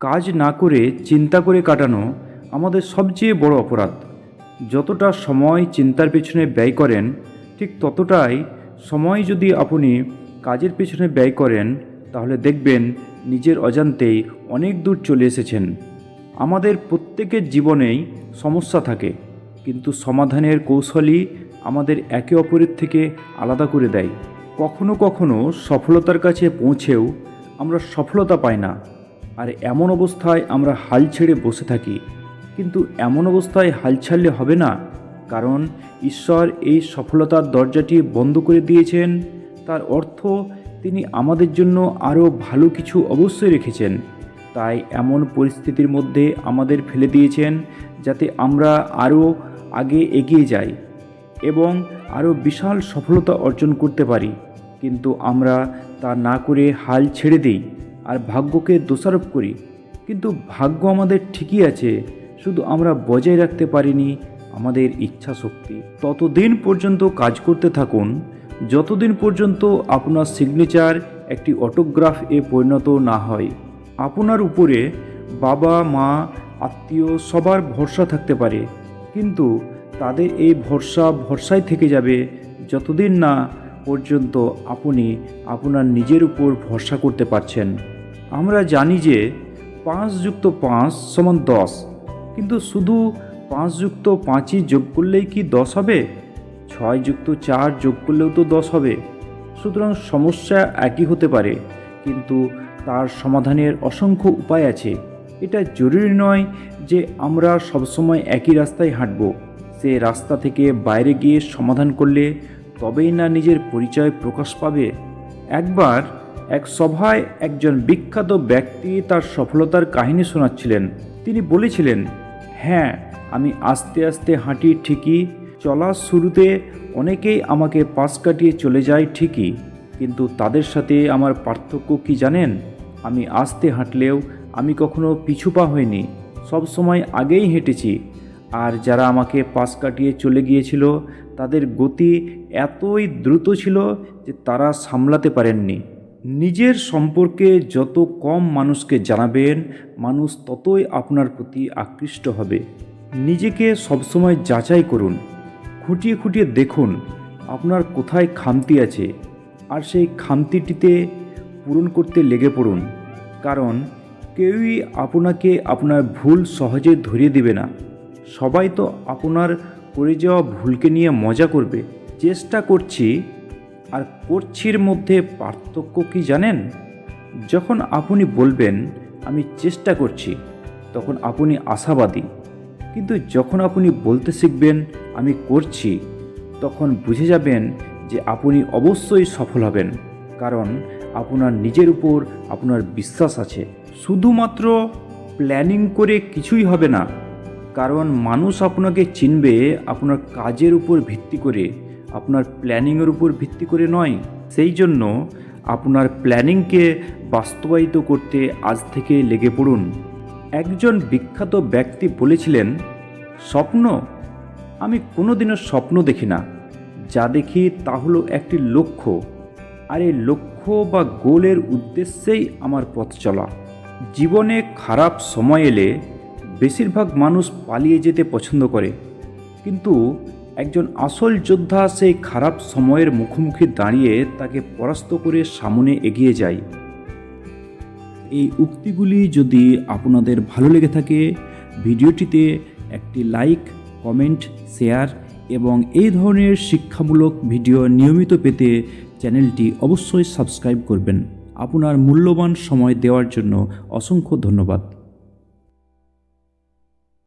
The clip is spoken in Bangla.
কাজ না করে চিন্তা করে কাটানো আমাদের সবচেয়ে বড় অপরাধ। যতটা সময় চিন্তার পেছনে ব্যয় করেন, ঠিক ততটাই সময় যদি আপনি কাজের পেছনে ব্যয় করেন, তাহলে দেখবেন নিজের অজান্তেই অনেক দূর চলে এসেছেন। আমাদের প্রত্যেকের জীবনেই সমস্যা থাকে, কিন্তু সমাধানের কৌশলই আমাদের একে অপরের থেকে আলাদা করে দেয়। কখনো কখনো সফলতার কাছে পৌঁছেও আমরা সফলতা পাই না। আর এমন অবস্থায় আমরা হাল ছেড়ে বসে থাকি। কিন্তু এমন অবস্থায় হাল ছাড়লে হবে না, কারণ ঈশ্বর এই সফলতার দরজাটি বন্ধ করে দিয়েছেন। তার অর্থ, তিনি আমাদের জন্য আরও ভালো কিছু অবশ্যই রেখেছেন। তাই এমন পরিস্থিতির মধ্যে আমাদের ফেলে দিয়েছেন, যাতে আমরা আরও আগে এগিয়ে যাই এবং আরও বিশাল সফলতা অর্জন করতে পারি। কিন্তু আমরা তা না করে হাল ছেড়ে দিই। আর ভাগ্যকে দোষারোপ করি। কিন্তু ভাগ্য আমাদের ঠিকই আছে, শুধু আমরা বজায় রাখতে পারিনি আমাদের ইচ্ছা শক্তি। ততদিন পর্যন্ত কাজ করতে থাকুন। যতদিন পর্যন্ত আপনার সিগনেচার একটি অটোগ্রাফ এ পরিণত না হয়, আপনার উপরে বাবা, মা, আত্মীয় সবার ভরসা থাকতে পারে। কিন্তু তাদের এই ভরসা ভরসায় থেকে যাবে যতদিন না পর্যন্ত আপনি আপনার নিজের উপর ভরসা করতে পারছেন। আমরা জানি যে পাঁচ যুক্ত পাঁচ সমান দশ। কিন্তু শুধু পাঁচ যুক্ত পাঁচই যোগ করলেই কি দশ হবে? ছয় যুক্ত চার যোগ করলেও তো দশ হবে। সুতরাং সমস্যা একই হতে পারে, কিন্তু তার সমাধানের অসংখ্য উপায় আছে। এটা জরুরি নয় যে আমরা সবসময় একই রাস্তায় হাঁটব। সে রাস্তা থেকে বাইরে গিয়ে সমাধান করলে তবেই না নিজের পরিচয় প্রকাশ পাবে। একবার এক সভায় একজন বিখ্যাত ব্যক্তি তার সফলতার কাহিনী শোনাচ্ছিলেন। তিনি বলেছিলেন হ্যাঁ আমি আস্তে আস্তে হাঁটি ঠিকই চলার শুরুতে অনেকেই আমাকে পাশ কাটিয়ে চলে যায় ঠিকই, কিন্তু তাদের সাথে আমার পার্থক্য কি জানেন? আমি আস্তে হাঁটলেও আমি কখনো পিছু পা হইনি, সব সময় আগেই হেঁটেছি। আর যারা আমাকে পাশ কাটিয়ে চলে গিয়েছিল, তাদের গতি এতই দ্রুত ছিল যে তারা সামলাতে পারেননি। নিজের সম্পর্কে যত কম মানুষকে জানাবেন, মানুষ ততই আপনার প্রতি আকৃষ্ট হবে। নিজেকে সবসময় যাচাই করুন, খুঁটিয়ে খুঁটিয়ে দেখুন আপনার কোথায় খামতি আছে আর সেই খামতিটিতে পূরণ করতে লেগে পড়ুন। কারণ কেউই আপনাকে আপনার ভুল সহজে ধরিয়ে দেবে না। সবাই তো আপনার করে যাওয়া ভুলকে নিয়ে মজা করবে। চেষ্টা করছি আর করছির মধ্যে পার্থক্য কি জানেন? যখন আপনি বলবেন, আমি চেষ্টা করছি, তখন আপনি আশাবাদী। কিন্তু যখন আপনি বলতে শিখবেন, আমি করছি, তখন বুঝে যাবেন যে আপনি অবশ্যই সফল হবেন। কারণ আপনার নিজের উপর আপনার বিশ্বাস আছে। শুধুমাত্র প্ল্যানিং করে কিছুই হবে না। কারণ মানুষ আপনাকে চিনবে, আপনার কাজের উপর ভিত্তি করে। আপনার প্ল্যানিংয়ের উপর ভিত্তি করে নয়, সেই জন্য আপনার প্ল্যানিংকে বাস্তবায়িত করতে আজ থেকে লেগে পড়ুন। একজন বিখ্যাত ব্যক্তি বলেছিলেন, স্বপ্ন? আমি কোনোদিনও স্বপ্ন দেখি না। যা দেখি তা হলো একটি লক্ষ্য। আর এই লক্ষ্য বা গোলের উদ্দেশ্যেই আমার পথ চলা। জীবনে খারাপ সময় এলে বেশিরভাগ মানুষ পালিয়ে যেতে পছন্দ করে। কিন্তু একজন আসল যোদ্ধা সেই খারাপ সময়ের মুখোমুখি দাঁড়িয়ে তাকে পরাস্ত করে সামনে এগিয়ে যায়। এই উক্তিগুলি যদি আপনাদের ভালো লেগে থাকে, ভিডিওটিতে একটি লাইক, কমেন্ট, শেয়ার এবং এই ধরনের শিক্ষামূলক ভিডিও নিয়মিত পেতে চ্যানেলটি অবশ্যই সাবস্ক্রাইব করবেন। আপনার মূল্যবান সময় দেওয়ার জন্য অসংখ্য ধন্যবাদ।